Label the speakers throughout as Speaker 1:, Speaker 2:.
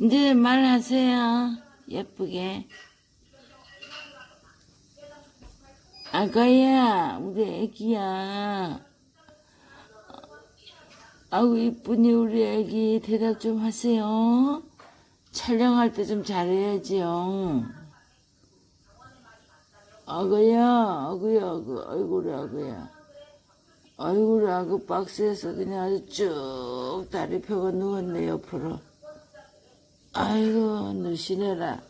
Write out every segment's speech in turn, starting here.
Speaker 1: 이제 말하세요. 예쁘게. 아가야, 우리 애기야. 아우, 이쁘니, 우리 애기. 대답 좀 하세요. 촬영할 때 좀 잘해야지요. 아가야, 아구야, 아구, 아이고래, 아구야. 아이고래, 아구, 박스에서 그냥 아주 쭉 다리 펴고 누웠네, 옆으로. 아이고, 늘씬해라.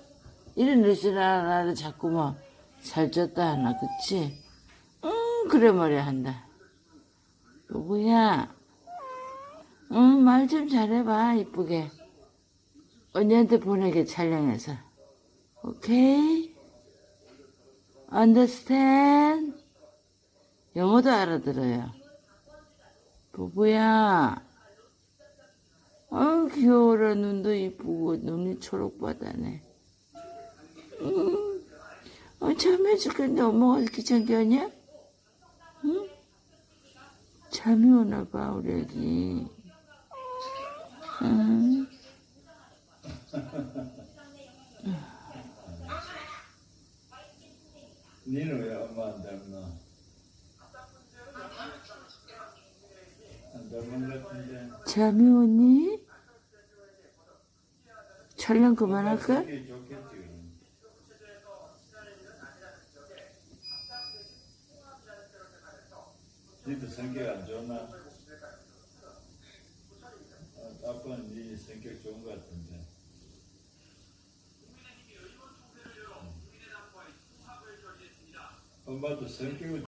Speaker 1: 이래 늘씬하라, 나를 자꾸 뭐, 살쪘다 하나, 그치? 응, 그래 말이야, 한다. 누구야? 응, 말 좀 잘해봐, 이쁘게. 언니한테 보내게, 촬영해서. 오케이? understand? 영어도 알아들어요. 부부야. 아 귀여워라. 눈도 이쁘고, 눈이 초록바다네. 응. 어, 잠 해줄 건데 엄마가 이렇게 챙겨냐? 응? 잠이 오나 봐, 우리 애기. 응.
Speaker 2: 니는 왜 엄마 안.
Speaker 1: 잠이 오니? 촬영 그만할까?
Speaker 2: 니도 성격 안 좋나? 아, 아빠는 니 성격 좋은 것 같은데. 엄마도 성격은